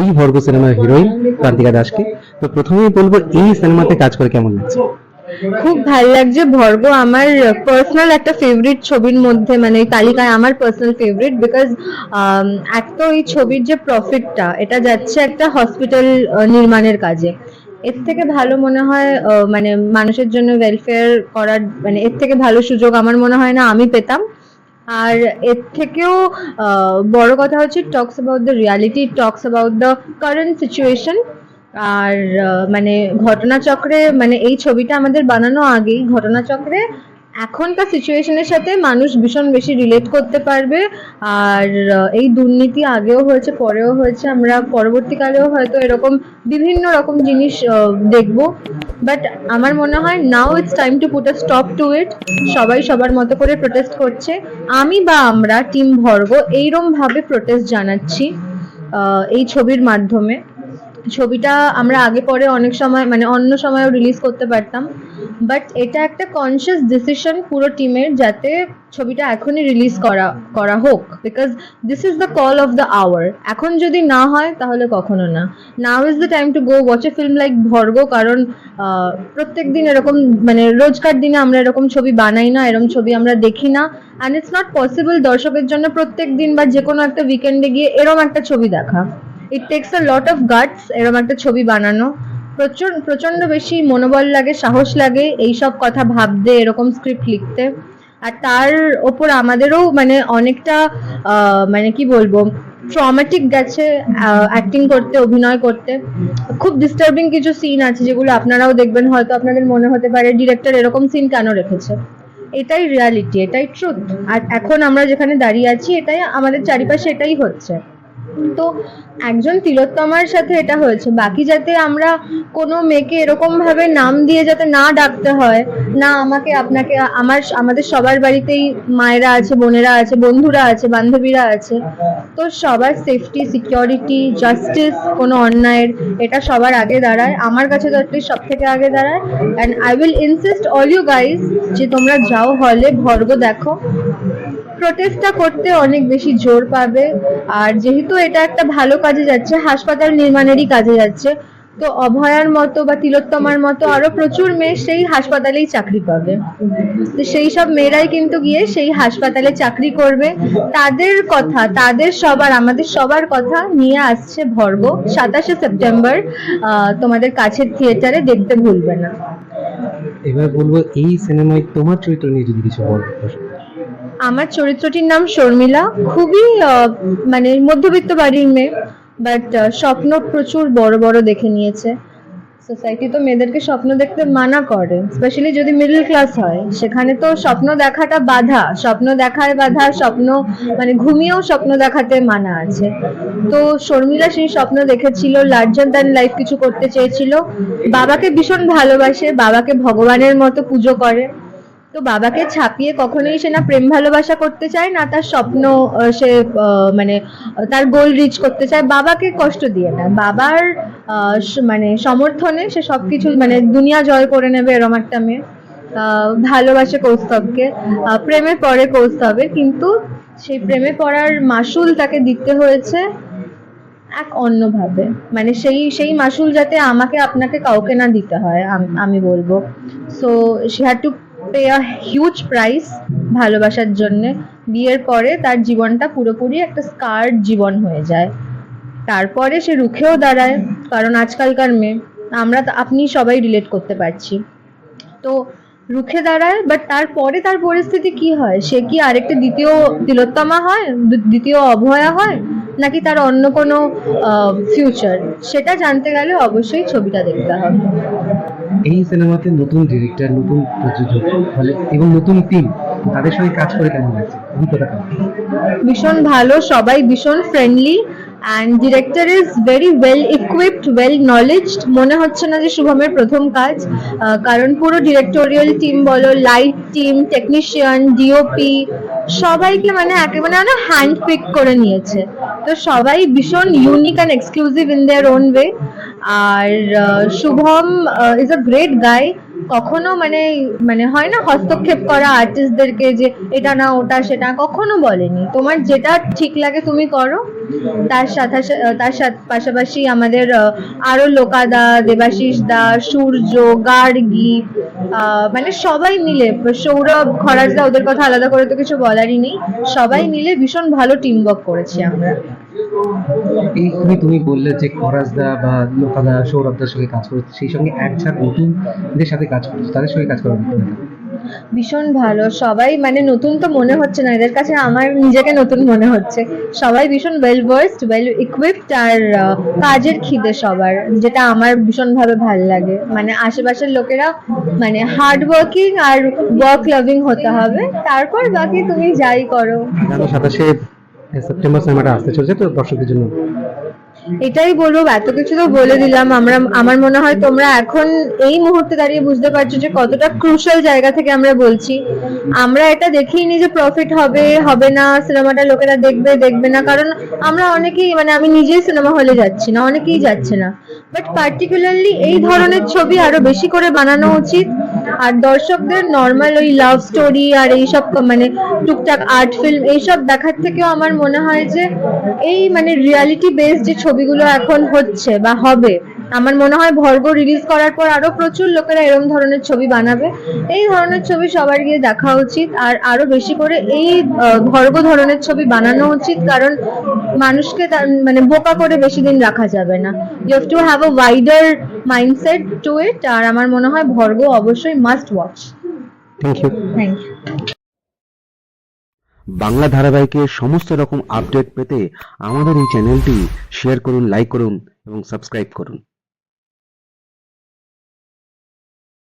এই ভর্গ সিনেমার হিরোইন প্রান্তিকা দাসকে। তো প্রথমেই বলব, এই সিনেমাতে কাজ করে কেমন লাগছে? খুব ভালো লাগছে। ভর্গ আমার পার্সোনাল একটা ফেভারিট ছবির মধ্যে মানে তালিকায় আমার পার্সোনাল ফেভারিট বিকজ এক তো এই ছবির যে প্রফিটটা এটা যাচ্ছে একটা হসপিটাল নির্মাণের কাজে। এর থেকে ভালো মনে হয় মানে মানুষের জন্য ওয়েলফেয়ার করার মানে এর থেকে ভালো সুযোগ আমার মনে হয় না, আমি পেতাম। আর এর থেকেও বড় কথা হচ্ছে talks about the reality talks about the current situation আর মানে ঘটনাচক্রে মানে এই ছবিটা আমাদের বানানো আগেই, ঘটনাচক্রে এখনকার সিচুয়েশনের সাথে মানুষ ভীষণ বেশি রিলেট করতে পারবে। আর এই দুর্নীতি আগেও হয়েছে, পরেও হয়েছে, আমরা পরবর্তীকালেও হয়তো এরকম বিভিন্ন রকম জিনিস দেখব। বাট আমার মনে হয় now it's time to put a stop to it সবাই সবার মতো করে প্রোটেস্ট করছে। আমি বা আমরা টিম ভর্গ এইরম ভাবে প্রোটেস্ট জানাচ্ছি এই ছবির মাধ্যমে। ছবিটা আমরা আগে পরে অনেক সময় মানে অন্য সময়ও রিলিজ করতে পারতাম। বাট এটা একটা কনসিয়াস ডিসিশন পুরো টিমের যাতে ছবিটা এখনই রিলিজ করা করা হোক। Because this is the call of the hour এখন যদি না হয়, তাহলে কখনো না। Now is the time to go watch a film like ভর্গ কারণ প্রত্যেক দিন এরকম মানে রোজকার দিনে আমরা এরকম ছবি বানাই না, এরকম ছবি আমরা দেখি না। অ্যান্ড ইটস নট পসিবল দর্শকের জন্য প্রত্যেক দিন বা যে কোনো একটা উইকেন্ডে গিয়ে এরম একটা ছবি দেখা। It takes a lot of guts এরম একটা ছবি বানানো। প্রচণ্ড বেশি মনোবল লাগে, সাহস লাগে এইসব কথা ভাবতে, এরকম স্ক্রিপ্ট লিখতে। আর তার ওপর আমাদেরও মানে অনেকটা মানে কি বলব ট্রমাটিক গেছে অ্যাক্টিং করতে, অভিনয় করতে। খুব ডিস্টার্বিং কিছু সিন আছে যেগুলো আপনারাও দেখবেন, হয়তো আপনাদের মনে হতে পারে ডিরেক্টর এরকম সিন কেন রেখেছে? এটাই রিয়ালিটি এটাই ট্রুথ আর এখন আমরা যেখানে দাঁড়িয়ে আছি, এটাই আমাদের চারিপাশে এটাই হচ্ছে। তো একজন তিলোত্তমার সাথে এটা হয়েছে। বাকি যাতে আমরা কোনো মেয়েকে এরকম ভাবে নাম দিয়ে যাতে না ডাকতে হয়, না আমাকে আপনাকে, আমার, আমাদের সবার বাড়িতেই মায়েরা আছে, বোনেরা আছে, বন্ধুরা আছে, বান্ধবীরা আছে, তো সবার সেফটি সিকিউরিটি জাস্টিস কোনো অন্যায়ের, এটা সবার আগে দাঁড়ায়, আমার কাছে তো অ্যাটলিস্ট সব থেকে আগে দাঁড়ায় and I will insist all you guys যে তোমরা যাও হলে ভর্গ দেখো। প্রোটেস্টটা করতে অনেক বেশি জোর পাবে। আর যেহেতু এটা একটা ভালো কাজে যাচ্ছে, হাসপাতাল নির্মাণেরই কাজে যাচ্ছে, তো অভয়ার মতো বা তিলোত্তমার মতো আরও প্রচুর মেয়ে সেই হাসপাতালেই চাকরি পাবে। তো সেই সব মেয়েরাই কিন্তু গিয়ে সেই হাসপাতালে চাকরি করবে। তাদের কথা, তাদের সবার, আমাদের সবার কথা নিয়ে আসছে ভর্গ সাতাশে সেপ্টেম্বর তোমাদের কাছের থিয়েটারে দেখতে ভুলবে না। এবার বলব, এই সিনেমায় তোমার চরিত্র নিয়ে যদি কিছু বলো আমার চরিত্রটির নাম শর্মিলা। খুবই মানে মধ্যবিত্ত বাড়ির মেয়ে বাট স্বপ্ন প্রচুর বড় বড় দেখে নিয়েছে। সোসাইটি তো মেয়েদেরকে স্বপ্ন দেখতে মানা করে স্পেশালি যদি মিডল ক্লাস হয়। সেখানে তো স্বপ্ন দেখাটা বাধা, স্বপ্ন দেখায় বাধা, স্বপ্ন মানে ঘুমিয়েও স্বপ্ন দেখাতে মানা আছে। তো শর্মিলা সেই স্বপ্ন দেখেছিল লার্জার দ্যান লাইফ কিছু করতে চেয়েছিল। বাবাকে ভীষণ ভালোবাসে, বাবাকে ভগবানের মতো পুজো করে। তো বাবাকে ছাপিয়ে কখনোই সে না প্রেম ভালোবাসা করতে চায়, না তার স্বপ্ন সে মানে তার গোল রিচ করতে চায়। বাবাকে কষ্ট দিয়ে না। বাবার মানে সমর্থনে সে সবকিছু মানে দুনিয়া জয় করে নেবে এরম একটা মেয়ে। ভালোবাসে কৌস্তবকে। প্রেমে পড়ে কৌস্তবে কিন্তু সেই প্রেমে পড়ার মাসুল তাকে দিতে হয়েছে এক অন্যভাবে। মানে সেই সেই মাসুল যাতে আমাকে, আপনাকে কাউকে না দিতে হয়, আমি বলব। So she had to huge price ভালোবাসার জন্যে। বিয়ের পরে তার জীবনটা পুরোপুরি একটা স্কার্ড জীবন হয়ে যায়। তারপরে সে রুখেও দাঁড়ায়, কারণ আজকালকার মেয়ে। আমরা আপনি সবাই রিলেট করতে পারছি। তো রুখে দাঁড়ায় বাট তারপরে তার পরিস্থিতি কি হয়? সে কি আরেকটা দ্বিতীয় তিলোত্তমা হয়? দ্বিতীয় অভয়া হয়? নাকি তার অন্য কোনো ফিউচার সেটা জানতে গেলে অবশ্যই ছবিটা দেখতে হবে। এই সিনেমাতে নতুন ডিরেক্টর নতুন প্রযোজক ফলে এবং নতুন টিম তাদের সঙ্গে কাজ করে কেমন লাগছে? অভিজ্ঞতা ভীষণ ভালো সবাই ভীষণ friendly and director is very well equipped well knowledged মনে হচ্ছে না যে শুভমের প্রথম কাজ কারণ পুরো ডিরেক্টোরিয়াল টিম বলো লাইট টিম টেকনিশিয়ান ডিওপি সবাইকে মানে একেবারে না হ্যান্ড পিক করে নিয়েছে। তো সবাই ভীষণ unique and exclusive in their own way R Shubham is a great guy কখনো মানে মানে হয় না হস্তক্ষেপ করা আর্টিস্টদেরকে যে এটা না ওটা সেটা, কখনো বলেনি। তোমার যেটা ঠিক লাগে তুমি করো। তার সাথে তার সাথে পাশাপাশি আমাদের আরও লোকাদা, দেবাশিস দা, সূর্য, গার্গী মানে সবাই মিলে, সৌরভ খরাজদা ওদের কথা আলাদা করে তো কিছু বলারই নেই। সবাই মিলে ভীষণ ভালো টিম ওয়ার্ক করেছি আমরা। তুমি বললে যে খরাজদা বা লোকাদা সৌরভদার সঙ্গে কাজ করেছে সেই সঙ্গে এক ঝাঁক নতুনদের সাথে কাজ করেছে তাদের সঙ্গে কাজ ভীষণ ভালো সবাই মানে নতুন তো মনে হচ্ছে না এদের কাছে আমার নিজেকে নতুন মনে হচ্ছে। সবাই ভীষণ ওয়েল ভার্সড ওয়েল ইকুইপড আর কাজের খিদে সবার যেটা আমার ভীষণ ভাবে ভালো লাগে। মানে আশেপাশের লোকেরা মানে হার্ড ওয়ার্কিং আর ওয়ার্ক লাভিং হতে হবে তারপর বাকি তুমি যাই করো। সাতাশে সেপ্টেম্বর সিনেমাটা আসতে তো দর্শকদের জন্য? এটাই বলব, এত কিছু তো বলে দিলাম। আমরা, আমার মনে হয় তোমরা এখন এই মুহূর্তে দাঁড়িয়ে বুঝতে পারছ যে কতটা ক্রুশাল জায়গা থেকে আমরা বলছি। আমরা এটা দেখিনি যে প্রফিট হবে হবে না সিনেমাটা লোকেরা দেখবে দেখবে না। কারণ আমরা অনেকেই মানে আমি নিজেই সিনেমা হলে যাচ্ছি না, অনেকেই যাচ্ছে না। বাট পার্টিকুলারলি এই ধরনের ছবি আরও বেশি করে বানানো উচিত। আর দর্শকদের নর্মাল ওই লাভ স্টোরি আর এইসব মানে টুকটাক আর্ট ফিল্ম এইসব দেখার থেকেও আমার মনে হয় যে এই মানে রিয়ালিটি বেসড যে ছবিগুলো এখন হচ্ছে বা হবে, আমার মনে হয় ভর্গ রিলিজ করার পর আরও প্রচুর লোকেরা এরকম ধরনের ছবি বানাবে। এই ধরনের ছবি সবার গিয়ে দেখা উচিত আর আরও বেশি করে এই ভর্গ ধরনের ছবি বানানো উচিত কারণ মানুষকে মানে বোকা করে বেশি দিন রাখা যাবে না। You have to have a wider mindset to it আর আমার মনে হয় ভর্গ অবশ্যই must watch thank you thank you Bangla ধারাবাহিকের সমস্ত রকম আপডেট পেতে আমাদের এই চ্যানেলটি শেয়ার করুন লাইক করুন এবং সাবস্ক্রাইব করুন।